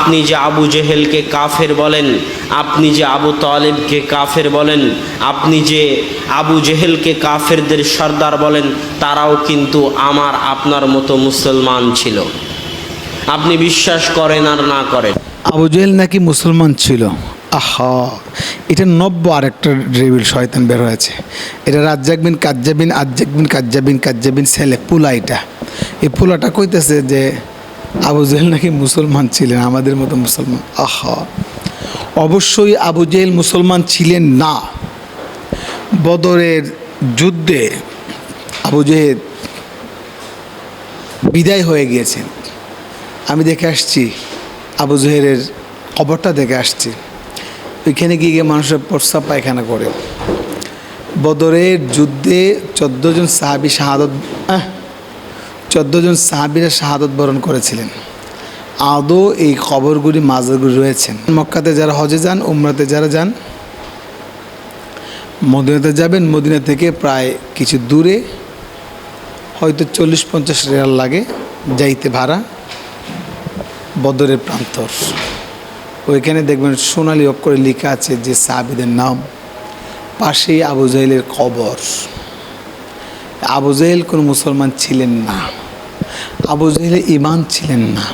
আপনি যে আবু জেহেলকে কাফের বলেন, আপনি যে আবু তালেবকে কাফের বলেন, আপনি যে আবু জেহেলকে কাফেরদের সর্দার বলেন, তারাও কিন্তু আমার, আপনার মতো মুসলমান ছিল। আপনি বিশ্বাস করেন আর না করেন। আবু জেহেল নাকি মুসলমান ছিল? আহা, এটা নব্য আরেকটা রেবিল শয়তান বের হয়েছে। এটা রাজ্জাকবিন কাজ্জাবিন আজ্জাক বিন কাজ্জাবিন কাজ্জাবিন ছেলে পুলা এটা। এই পুলাটা কইতেছে যে আবু জেহেল নাকি মুসলমান ছিলেন? আমাদের মতো মুসলমান। আহা। অবশ্যই আবু জেহেল মুসলমান ছিলেন না। বদরের যুদ্ধে আবু জেহেল বিদায় হয়ে গিয়েছেন। আমি দেখে আসছি, আবু জহেরের কবরটা দেখে আসছি। ওইখানে গিয়ে গিয়ে মানুষের প্রস্তাব পায়খানা করে। বদরের যুদ্ধে চোদ্দ জন সাহাবি শাহাদত চোদ্দ জন সাহাবিরা শাহাদত বরণ করেছিলেন। আদৌ এই খবরগুলি মাজারগুলি রয়েছেন মক্কাতে যারা হজে যান, উমরাতে যারা যান, মদিনাতে যাবেন, মদিনা থেকে প্রায় কিছু দূরে, হয়তো চল্লিশ পঞ্চাশ রেয়াল লাগে যাইতে ভাড়া বদরের প্রান্তর। ওইখানে দেখবেন সোনালি অক্ষরে লেখা আছে যে সাহাবিদের নাম, পাশেই আবু জাহেলের কবর আবু জাহেল কোনো মুসলমান ছিলেন না। আবু জাহেলের ইমান ছিলেন না।